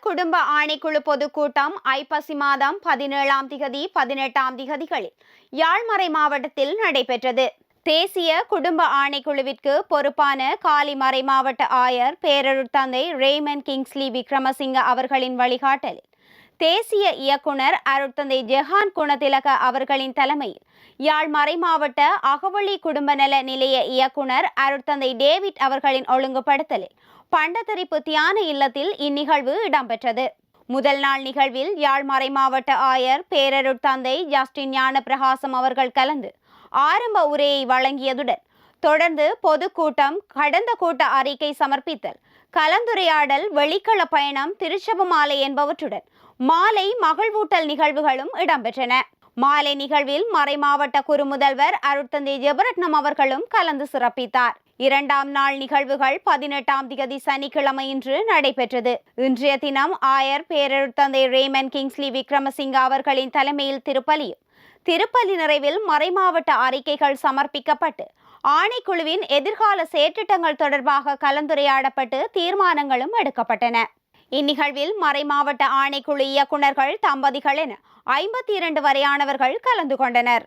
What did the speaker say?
குடும்ப ஆணைக்குழு பொதுக்கூட்டம் ஐப்பசி மாதம் பதினேழாம் திகதி பதினெட்டாம் திகதிகளில் யாழ்மறை மாவட்டத்தில் நடைபெற்றது. தேசிய குடும்ப ஆணைக்குழுவிற்கு பொறுப்பான காலிமறை மாவட்ட ஆயர் பேரருட் தந்தை ரேமன் கிங்ஸ்லி விக்ரமசிங்க அவர்களின் வழிகாட்டலில் தேசிய இயக்குனர் அருட்தந்தை ஜெஹான் குணதிலக அவர்களின் தலைமையில். யாழ் மறைமாவட்ட அகவழி குடும்ப நல நிலைய இயக்குனர் அருட்தந்தை டேவிட் அவர்களின் ஒழுங்குபடுத்தலில். பண்டத்தரிப்பு தியான இல்லத்தில் இந்நிகழ்வு இடம்பெற்றது. முதல் நாள் நிகழ்வில் யாழ் மறைமாவட்ட ஆயர் பேரருட்தந்தை ஜஸ்டின் ஞான பிரகாசம் அவர்கள் கலந்து ஆரம்ப உரையை வழங்கியதுடன் தொடர்ந்து பொதுக்கூட்டம் கடந்த கூட்ட அறிக்கை சமர்ப்பித்தல் கலந்துரையாடல் வெளிக்கள பயணம் திருச்சப மாலை என்பவற்றுடன் மாலை மகிழ்வூட்டல் நிகழ்வுகளும் இடம்பெற்றன. மாலை நிகழ்வில் மறைமாவட்ட குறுமுதல்வர் அருட்தந்தை ஜெபரட்னம் அவர்களும் கலந்து சிறப்பித்தார். இரண்டாம் நாள் நிகழ்வுகள் பதினெட்டாம் திகதி சனிக்கிழமையின்று நடைபெற்றது. இன்றைய தினம் ஆயர் பேரருட்தந்தை ரேமன் கிங்ஸ்லி விக்ரமசிங்க அவர்களின் தலைமையில் திருப்பலியும் திருப்பலி நிறைவில் மறைமாவட்ட அறிக்கைகள் சமர்ப்பிக்கப்பட்டு ஆணைக்குழுவின் எதிர்கால செயற்றிட்டங்கள் தொடர்பாக கலந்துரையாடப்பட்டு தீர்மானங்களும் எடுக்கப்பட்டன. இந்நிகழ்வில் மறைமாவட்ட ஆணைக்குழு இயக்குநர்கள் தம்பதிகள் என ஐம்பத்தி இரண்டு வரையானவர்கள் கலந்து கொண்டனர்.